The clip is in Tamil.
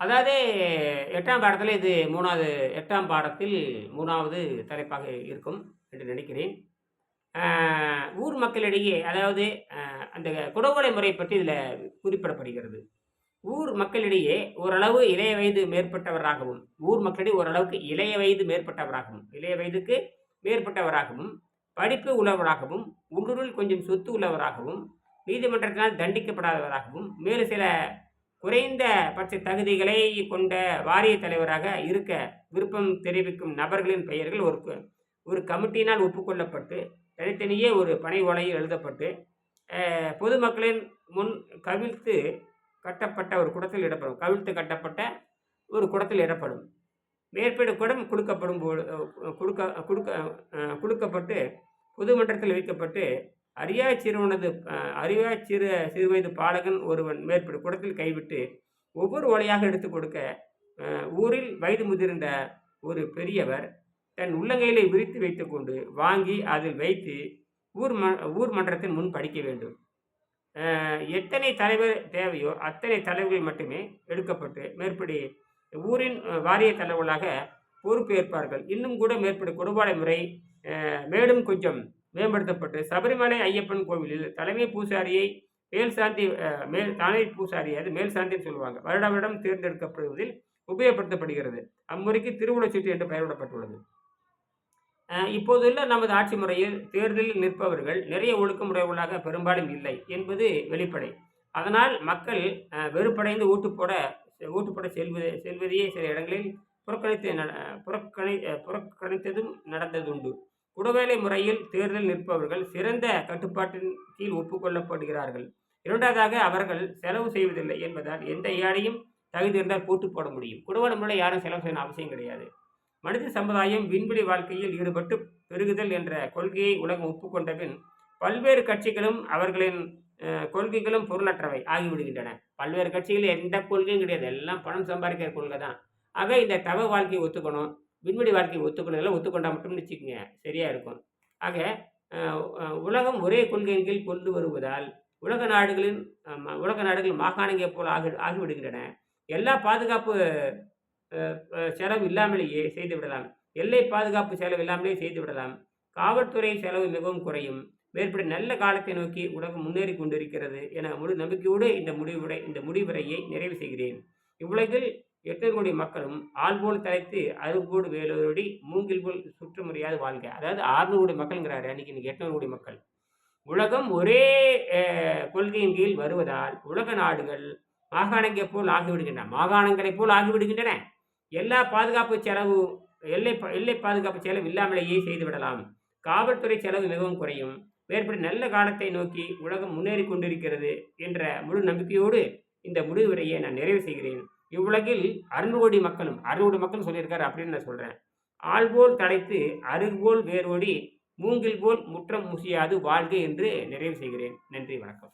அதாவது எட்டாம் பாடத்தில் இது மூணாவது எட்டாம் பாடத்தில் மூணாவது தலைப்பாக இருக்கும் என்று நினைக்கிறேன். ஊர் மக்களிடையே அதாவது அந்த குடவுளை முறை பற்றி இதில் குறிப்பிடப்படுகிறது. ஊர் மக்களிடையே ஓரளவு இளைய வயது மேற்பட்டவராகவும் ஊர் மக்களிடையே ஓரளவுக்கு இளைய வயது மேற்பட்டவராகவும் இளைய வயதுக்கு மேற்பட்டவராகவும் படிப்பு உள்ளவராகவும் உள்ளூரில் கொஞ்சம் சொத்து உள்ளவராகவும் நீதிமன்றத்தினால் தண்டிக்கப்படாதவராகவும் மேலும் சில குறைந்த பட்ச தகுதிகளை கொண்ட வாரிய தலைவராக இருக்க விருப்பம் தெரிவிக்கும் நபர்களின் பெயர்கள் ஒரு ஒரு கமிட்டியினால் ஒப்புக்கொள்ளப்பட்டு தனித்தனியே ஒரு பனை ஓலையில் எழுதப்பட்டு பொதுமக்களின் முன் கவிழ்த்து கட்டப்பட்ட ஒரு குடத்தில் இடப்படும். கவிழ்த்து கட்டப்பட்ட ஒரு குடத்தில் இடப்படும். மேற்பீடு குடம் கொடுக்கப்படும் போது கொடுக்க கொடுக்க கொடுக்கப்பட்டு பொதுமன்றத்தில் வைக்கப்பட்டு அரியா சிறுவனது அறியா சிறு சிறுவயது பாலகன் ஒருவன் மேற்படி குடத்தில் கைவிட்டு ஒவ்வொரு ஓலையாக எடுத்து கொடுக்க ஊரில் வயது முதிர்ந்த ஒரு பெரியவர் தன் உள்ளங்கையிலே விரித்து வைத்துக்கொண்டு வாங்கி அதில் வைத்து ஊர் ம ஊர் மன்றத்தின் முன் படிக்க வேண்டும். எத்தனை தலைவர் தேவையோ அத்தனை தலைவர்கள் மட்டுமே எடுக்கப்பட்டு மேற்படி ஊரின் வாரிய தலைவர்களாக பொறுப்பேற்பார்கள். இன்னும் கூட மேற்படி கொடுபாடை முறை மேலும் கொஞ்சம் மேம்படுத்தப்பட்டு சபரிமலை ஐயப்பன் கோவிலில் தலைமை பூசாரியை மேல் சாந்தி மேல் தலைமை பூசாரி அது மேல் சாந்தின்னு சொல்லுவாங்க. வருட வருடம் தேர்ந்தெடுக்கப்படுவதில் உபயோகப்படுத்தப்படுகிறது. அம்முறைக்கு திருவுளச்சீட்டு என்று பெயரிடப்பட்டுள்ளது. இப்போதுள்ள நமது ஆட்சி முறையில் தேர்தலில் நிற்பவர்கள் நிறைய ஒழுக்கமுடையவர்களாக பெரும்பாலும் இல்லை என்பது வெளிப்படை. அதனால் மக்கள் வெறுப்படைந்து ஓட்டு போட ஓட்டு போட செல்வது செல்வதையே சில இடங்களில் புறக்கணித்து நட- புறக்கணி புறக்கணித்ததும் நடந்ததுண்டு. குடவேலை முறையில் தேர்தல் நிற்பவர்கள் சிறந்த கட்டுப்பாட்டின் கீழ் ஒப்புக்கொள்ளப்படுகிறார்கள். இரண்டாவதாக அவர்கள் செலவு செய்வதில்லை என்பதால் எந்த ஏழையும் தகுதி இருந்தால் போட்டு போட முடியும். குடவேலை முறையில் யாரும் செலவு செய்யணும் அவசியம் கிடையாது. மனித சமுதாயம் விண்வெளி வாழ்க்கையில் ஈடுபட்டு பெருகுதல் என்ற கொள்கையை உலகம் ஒப்புக்கொண்ட பின் பல்வேறு கட்சிகளும் அவர்களின் கொள்கைகளும் பொருளற்றவை ஆகிவிடுகின்றன. பல்வேறு கட்சிகள் எந்த கொள்கையும் கிடையாது. எல்லாம் பணம் சம்பாதிக்கிற கொள்கை தான் ஆக இந்த தவ வாழ்க்கையை ஒத்துக்கணும். விண்வெளி வாழ்க்கையை ஒத்துக்கணும் ஒத்துக்கொண்டா மட்டும்னு வச்சுக்கோங்க. சரியாக இருக்கும். ஆக உலகம் ஒரே கொள்கையின் கீழ் கொண்டு வருவதால் உலக நாடுகளின் உலக நாடுகள் மாகாணங்கள் போல் ஆகி ஆகிவிடுகின்றன. எல்லா பாதுகாப்பு செலவு இல்லாமலேயே செய்து விடலாம். எல்லை பாதுகாப்பு செலவு இல்லாமலேயே செய்து விடலாம். காவல்துறை செலவு மிகவும் குறையும். மேற்படி நல்ல காலத்தை நோக்கி உலகம் முன்னேறி கொண்டிருக்கிறது என முழு நம்பிக்கையோடு இந்த முடிவுரை இந்த முடிவுரையை நிறைவு செய்கிறேன். இவ்வுலகில் எட்டு கோடி மக்களும் ஆள்போல் தலைத்து அறுபோடு வேலூரடி மூங்கில் போல் சுற்று முறையாது வாழ்க. அதாவது ஆறுநூறு கோடி மக்கள்ங்கிறாரு அன்னைக்கு இன்னைக்கு எட்நூறு கோடி மக்கள். உலகம் ஒரே கொள்கையின் கீழ் வருவதால் உலக நாடுகள் மாகாணங்களைப் போல் ஆகிவிடுகின்றன. மாகாணங்களைப் போல் ஆகிவிடுகின்றன. எல்லா பாதுகாப்பு செலவு எல்லை பா- எல்லை பாதுகாப்பு செலவு இல்லாமலேயே செய்துவிடலாம். காவல்துறை செலவு மிகவும் குறையும். மேற்படி நல்ல காலத்தை நோக்கி உலகம் முன்னேறி கொண்டிருக்கிறது என்ற முழு நம்பிக்கையோடு இந்த முடிவுரையை நான் நிறைவு செய்கிறேன். இவ்வுலகில் அறுநூறு கோடி மக்களும் அறுநூறு கோடி மக்கள் சொல்லியிருக்காரு அப்படின்னு நான் சொல்கிறேன் ஆள்போல் தடைத்து அருள்போல் வேரோடி மூங்கில் போல் முற்றம் முசியாது வாழ்க என்று நிறைவு செய்கிறேன். நன்றி வணக்கம்.